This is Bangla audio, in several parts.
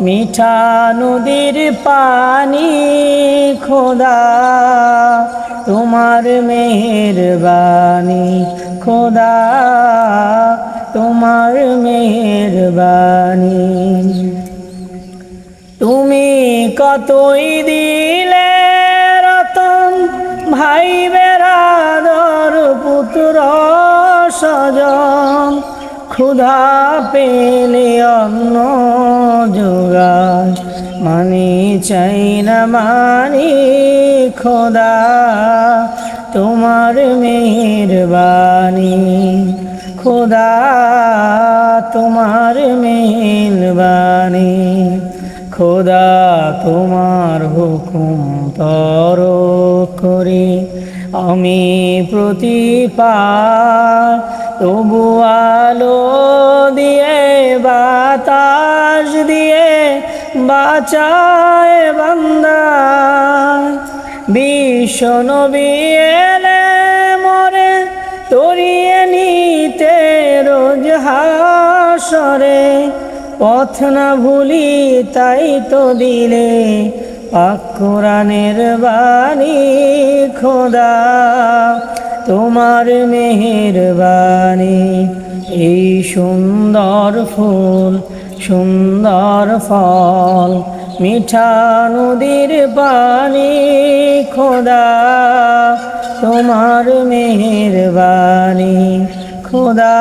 মিঠা নদীর পানি, খোদা, তোমার মেহেরবানি, খোদা, তোমার মেহেরবানি। তুমি কতই দিলে রতন, ভাই বেরাদর পুত্র সজন ক্ষুধা পেলে অন্ন যোগায় মানি চাই না মানি খোদা তোমার মেহেরবানি খোদা তোমার মেহেরবানি খোদা তোমার হুকুম তর করি। আমি প্রতিপাল, তবু আলো দিয়ে, বাতাস দিয়ে বাঁচায় বান্দা। বিশ্ব নবী এলে মরে, তরিয়ে নিতে রোজ হাসরে। পথ না ভুলি তাই তো দিলে পাক কোরআনের বাণী খোদা। তোমার মেহেরবানি এই সুন্দর ফুল, সুন্দর ফল, মিঠা নদীর পানি খোদা। তোমার মেহেরবানি খোদা,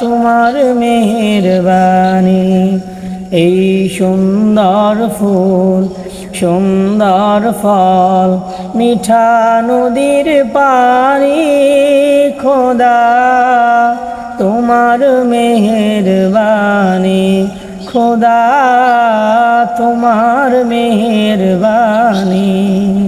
তোমার মেহেরবানি। এই সুন্দর ফুল, সুন্দর ফল, মিঠা নদীর পানি, খোদা, তোমার মেহেরবানি। খোদা, তোমার মেহেরবানি।